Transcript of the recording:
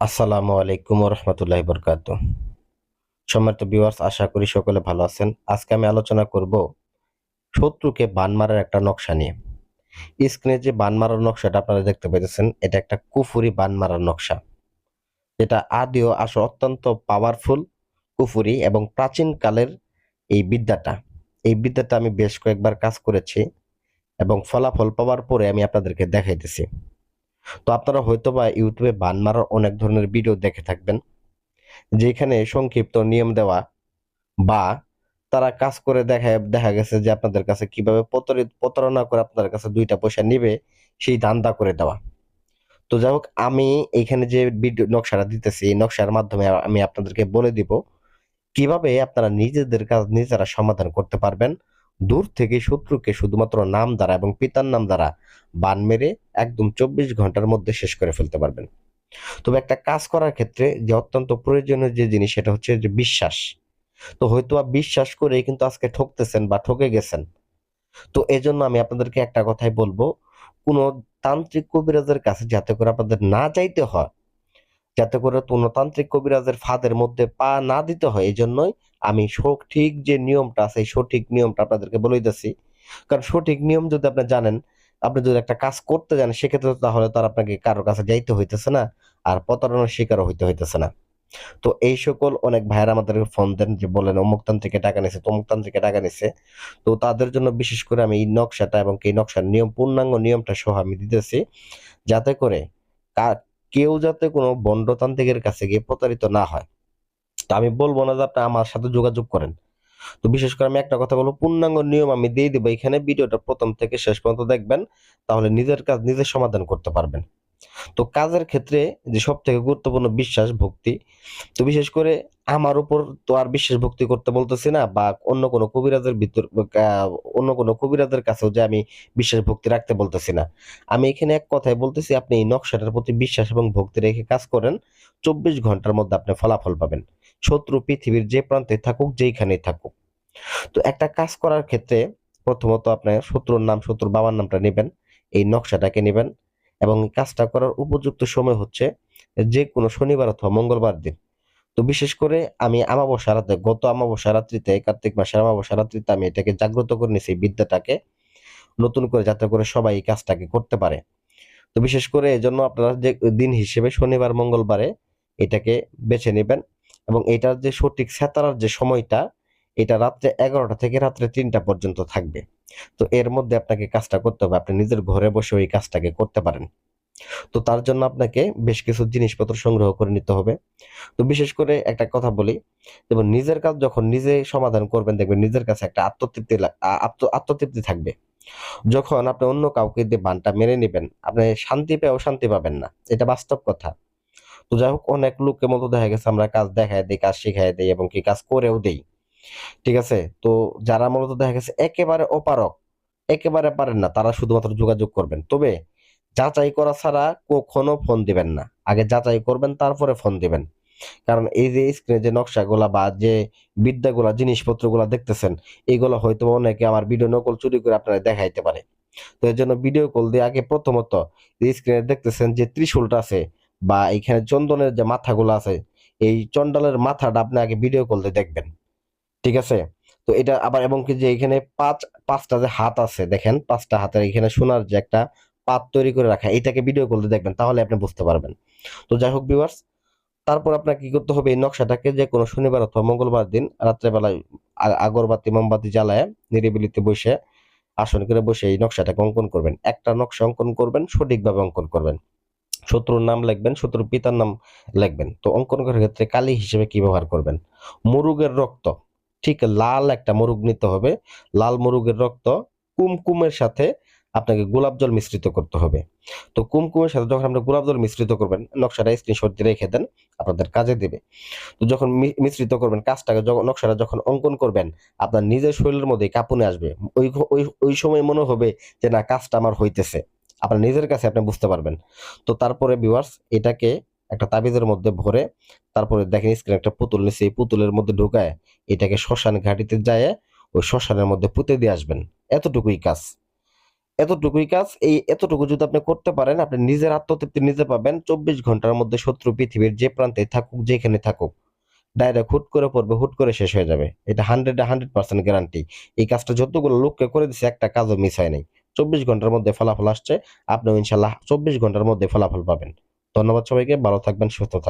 আসসালামু আলাইকুম রহমতুল্লাহ বরকাত। সম্মানিত ভিউয়ার্স আশা করি সকলে ভালো আছেন। আজকে আমি আলোচনা করব শত্রুকে বান মারার একটা নকশা নিয়ে। স্ক্রিনে যে বান মারার নকশাটা আপনারা দেখতে পাইতেছেন এটা একটা কুফুরি বান মারার নকশা। যেটা আদিও আসলে অত্যন্ত পাওয়ারফুল কুফুরি এবং প্রাচীন কালের এই বিদ্যাটা। এই বিদ্যাটা আমি বেশ কয়েকবার কাজ করেছি এবং ফলাফল পাওয়ার পরে আমি আপনাদেরকে দেখাইতেছি। তো আপনারা হয়তো বা ইউটিউবে বান মারার অনেক ধরনের ভিডিও দেখে থাকবেন, যেখানে সংক্ষিপ্ত নিয়ম দেওয়া বা তারা কাজ করে দেখা দেখা গেছে যে আপনাদের কাছে কীভাবে প্রতারণা করে আপনাদের কাছে দুইটা পয়সা নিবে, সেই ধান্দা করে দেওয়া। তো যাই হোক, আমি এখানে যে ভিডিও নকশাটা দিতেছি, এই নকশার মাধ্যমে আমি আপনাদেরকে বলে দিব, কীভাবে আপনারা নিজেদের কাজ নিজেরা সমাধান করতে পারবেন দূর থেকে শত্রুকে শুধুমাত্র নাম দ্বারা এবং পিতার নাম দ্বারা বান মেরে একদম চব্বিশ ঘণ্টার মধ্যে শেষ করে ফেলতে পারবেন। তবে একটা কাজ করার ক্ষেত্রে যে অত্যন্ত প্রয়োজনীয় যে জিনিস সেটা হচ্ছে যে বিশ্বাস। তো হয়তো বিশ্বাস করে কিন্তু আজকে ঠকতেছেন বা ঠকে গেছেন। তো এজন্য আমি আপনাদেরকে একটা কথাই বলব, কোনো তান্ত্রিক কবিরাজের কাছে যাতে করে আপনাদের না যাইতে হয় যাতে করে কোনো কবিরাজের ফাঁদের মধ্যে পা না দিতে হয়। এই জন্যই আমি সঠিক যে নিয়মটা আছে সঠিক নিয়মটা আপনাদেরকে বলে দিতেছি কারণ সঠিক নিয়ম যদি আপনি জানেন, আপনি যদি একটা কাজ করতে জানেন, সেক্ষেত্রে তাহলে তো আর আপনাকে কারোর কাছে যাইতে হইতেছে না, আর প্রতারণার শিকারও হইতে হইতেছে না। তো এই সকল অনেক ভাইয়েরা আমাদের ফোন দেন যে বলেন, অমুক তান্ত্রিকে টাকা নিছে, তমুক তান্ত্রিকে টাকা নিছে। তো তাদের জন্য বিশেষ করে আমি এই নকশাটা এবং এই নকশার নিয়ম, পূর্ণাঙ্গ নিয়মটা সহ আমি দিতেছি। যাতে করে কেউ যাতে কোনো বন্ডতান্ত্রিকের কাছে গিয়ে প্রতারিত না হয়। তো আমি বলব না যে আপনি আমার সাথে যোগাযোগ করেন। তো বিশেষ করে আমি একটা কথা বলব, পূর্ণাঙ্গ নিয়ম আমি দিয়ে দিব এখানে, ভিডিওটা প্রথম থেকে শেষ পর্যন্ত দেখবেন, তাহলে নিজের কাজ নিজে সমাধান করতে পারবেন। তো কাজের ক্ষেত্রে যে সব থেকে গুরুত্বপূর্ণ বিশ্বাস, ভক্তি, তো বিশেষ করে আমার উপর তো আর বিশ্বাস ভক্তি করতে বলতেছি না, বা অন্য কোনো কবিরাজের ভিতর অন্য কোনো কবিরাজের কাছেও যে আমি বিশ্বাস ভক্তি রাখতে বলতেছি না। আমি এখানে এক কথাই বলতেছি, আপনি এই নকশাটার প্রতি বিশ্বাস এবং ভক্তি রেখে কাজ করেন, চব্বিশ ঘণ্টার মধ্যে আপনি ফলাফল পাবেন। শত্রু পৃথিবীর যে প্রান্তে থাকুক, যেইখানেই থাকুক। তো একটা কাজ করার ক্ষেত্রে প্রথমত আপনার শত্রুর নাম, শত্রুর বাবার নামটা নেবেন, এই নকশাটাকে নেবেন, এবং কাজটা করার উপযুক্ত সময় হচ্ছে যে কোনো শনিবার অথবা মঙ্গলবার দিন। তো বিশেষ করে আমি আমাবস্যা রাতে গত আমাবস্যা রাত্রিতে, কার্তিক মাসের আমাবস্যা রাত্রিতে আমি এটাকে জাগ্রত করে নিয়েছি বিদ্যাটাকে, নতুন করে যাতে করে সবাই এই কাজটাকে করতে পারে। তো বিশেষ করে এজন্য আপনারা যে দিন হিসেবে শনিবার, মঙ্গলবারে এটাকে বেছে নেবেন এবং এটার যে সঠিক সেতারার যে সময়টা, এটা রাত্রে এগারোটা থেকে রাত্রে তিনটা পর্যন্ত থাকবে। তো এর মধ্যে আপনাকে কাজটা করতে হবে, আপনি নিজের ঘরে বসে ওই কাজটাকে করতে পারেন। তো তার জন্য আপনাকে বেশ কিছু জিনিসপত্র সংগ্রহ করে নিতে হবে। তো বিশেষ করে একটা কথা বলি যেমন নিজের কাজ যখন নিজে সমাধান করবেন, দেখবেন নিজের কাছে একটা আত্মতৃপ্তি আত্ম- আত্মতৃপ্তি থাকবে। যখন আপনি অন্য কাউকে দিয়ে বানটা মেনে নেবেন, আপনি শান্তি পেয়েও শান্তি পাবেন না, এটা বাস্তব কথা। তো যাই হোক, অনেক লোকের মতো দেখা গেছে আমরা কাজ দেখায় দিই, কাজ শিখাই দিই এবং কি কাজ করেও দেই। ঠিক আছে? তো যারা মূলত দেখা গেছে একেবারে অপারক একেবারে পারেন না, তারা শুধুমাত্র যোগাযোগ করবেন। তবে যাচাই করা ছাড়া কখনো ফোন দিবেন না। আগে যাচাই করবেন, তারপরে ফোন দিবেন। কারণ এই যে স্ক্রিনে যে নকশাগুলা বা যে বিদ্যাগুলা, জিনিসপত্রগুলা দেখতেছেন এইগুলো হয়তো অনেকে আমার ভিডিও নকল চুরি করে আপনারা দেখাইতে পারে। তো এর জন্য ভিডিও কল দিয়ে আগে প্রথমত স্ক্রিনে দেখতেছেন যে ত্রিশূলটা আছে বা এখানে চন্দনের যে মাথাগুলো আছে, এই চন্ডালের মাথাটা আপনি আগে ভিডিও কল দিয়ে দেখবেন। ঠিক আছে? তো এটা আবার, এবং কি যে এখানে পাঁচ, পাঁচটা যে হাত আছে, দেখেন, পাঁচটা হাতের এখানে সোনার যে একটা পাত তৈরি করে রাখা এটাকে ভিডিও করতে দেখবেন, তাহলে আপনি বুঝতে পারবেন। তো যাই হোক ভিউয়ার্স তারপর আপনাকে কি করতে হবে, এই নকশাটাকে যে কোনো শনিবার অথবা মঙ্গলবার দিন রাত্রেবেলায় আগরবাতি, মোমবাতি জ্বালায় নিরিবিলিতে বসে, আসন করে বসে এই নকশাটাকে অঙ্কন করবেন। একটা নকশা অঙ্কন করবেন, সঠিকভাবে অঙ্কন করবেন। শত্রুর নাম লিখবেন, শত্রুর পিতার নাম লিখবেন। তো অঙ্কন করার ক্ষেত্রে কালি হিসেবে কি ব্যবহার করবেন? মুরুগের রক্ত, ঠিক লাল একটা মুরুগ নিতে হবে। লাল মুরুগের রক্ত কুমকুমের সাথে আপনাকে গোলাপ জল মিশ্রিত করতে হবে। তো কুমকুমের সাথে যখন আপনি গোলাপ জল মিশ্রিত করবেন, নকশাটা স্ক্রিনশট দিয়ে রেখে দেন, আপনাদের কাজে দেবে। তো যখন মিশ্রিত করবেন কাজটাকে নকশাটা যখন অঙ্কন করবেন, আপনার নিজের শরীরের মধ্যে কাঁপুনে আসবে। ওই ওই সময় মনে হবে যে, না, কাজটা আমার হইতেছে। আপনার নিজের কাছে আপনি বুঝতে পারবেন। তো তারপরে ভিউয়ার্স এটাকে একটা তাবিজের মধ্যে ভরে, তারপরে দেখেন স্ক্রিনে একটা পুতুল নিচে, এই পুতুলের মধ্যে ঢুকায়, এটাকে শ্মশান ঘাটিতে যায় ওই শ্মশানের মধ্যে পুঁতে দিয়ে আসবেন। এতটুকুই কাজ। এতটুকুই কাজ। এই এতটুকু যদি আপনি করতে পারেন, আপনি নিজের আত্মতৃপ্তি নিজে পাবেন। চব্বিশ ঘণ্টার মধ্যে শত্রু পৃথিবীর যে প্রান্তে থাকুক, যেখানে থাকুক ডাইরেক্ট হুট করে পড়বে, হুট করে শেষ হয়ে যাবে। এটা হান্ড্রেড হান্ড্রেড পার্সেন্ট গ্যারান্টি এই কাজটা যতগুলো লোককে করে দিচ্ছে একটা কাজও মিস হয় নাই। চব্বিশ ঘণ্টার মধ্যে ফলাফল আসছে। আপনিও ইনশাল্লাহ চব্বিশ ঘণ্টার মধ্যে ফলাফল পাবেন। ধন্যবাদ সবাইকে। ভালো থাকবেন, সুস্থ থাকবেন।